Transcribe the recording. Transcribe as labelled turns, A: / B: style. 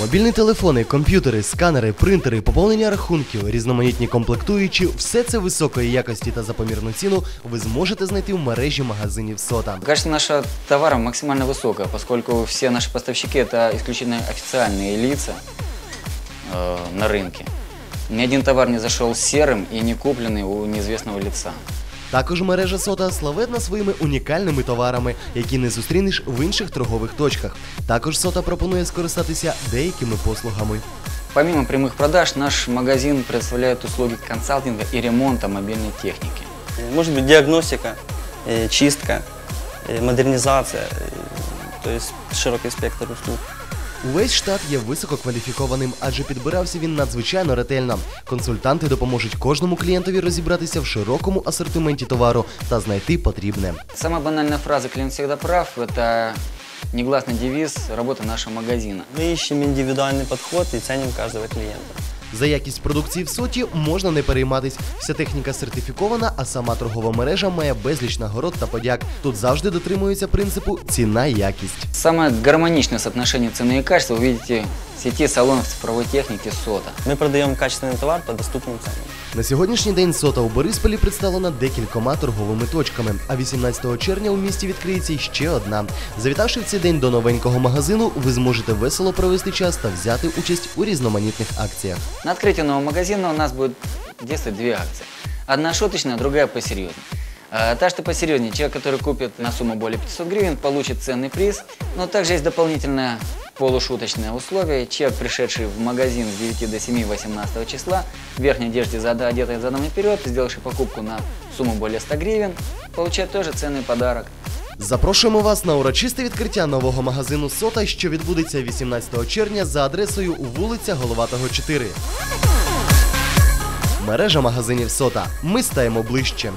A: Мобільні телефони, комп'ютери, сканери, принтери, поповнення рахунків, різноманітні комплектуючі все це високої якості та за помірну ціну ви зможете знайти в мережі магазинів Сота.
B: Качество нашего товара максимально высокое, поскольку все наши поставщики это исключительно официальные лица э, на рынке. Ни один товар не зашел серым и не купленный у неизвестного лица.
A: Також мережа Сота славетна своїми унікальними товарами, які не зустрінеш в інших торгових точках. Також Сота пропонує скористатися деякими послугами.
B: Помимо прямых продаж, наш магазин предоставляет услуги консалтинга и ремонта мобильной техники.
C: Может быть диагностика, э, чистка, э, модернизация, э, то есть широкий спектр услуг.
A: Увесь штат є висококваліфікованим, адже підбирався він надзвичайно ретельно. Консультанти допоможуть кожному клієнтові розібратися в широкому асортименті товару та знайти потрібне.
B: Самая банальная фраза «клиент всегда прав» – это негласный девиз работы нашего магазина.
C: Мы ищем индивидуальный подход и ценим каждого клиента.
A: За якість продукції в соті можна не перейматись. Вся техніка сертифікована, а сама торгова мережа має безліч нагород та подяк. Тут завжди дотримуються принципу ціна якість.
B: Саме гармонічне соотношення ціни і качества ви в сети салонов цифровой техники «Сота».
C: Мы продаем качественный товар по доступным ценам.
A: На сьогоднішній день сота у Борисполі представлена декількома торговими точками. А 18 червня у місті відкриється ще одна. Завітавши в цей день до новенького магазину, ви зможете весело провести час та взяти участь у різноманітних акціях.
B: На открытии нового магазина у нас будет действовать две акции. Одна шуточная, другая посерьезнее. А, Та, что посерьезнее, человек, который купит на сумму более 500 гривен, получит ценный приз. Но также есть дополнительное полушуточное условие. Человек, пришедший в магазин с 9 до 7 18 числа, в верхней одежде, зада- одетой задом наперед, сделавший покупку на сумму более 100 гривен, получает тоже ценный подарок.
A: Запрошуємо вас на урочисте відкриття нового магазину Сота, що відбудеться 18 червня за адресою у вулиця Головатого 4. Мережа магазинів Сота. Ми стаємо ближче.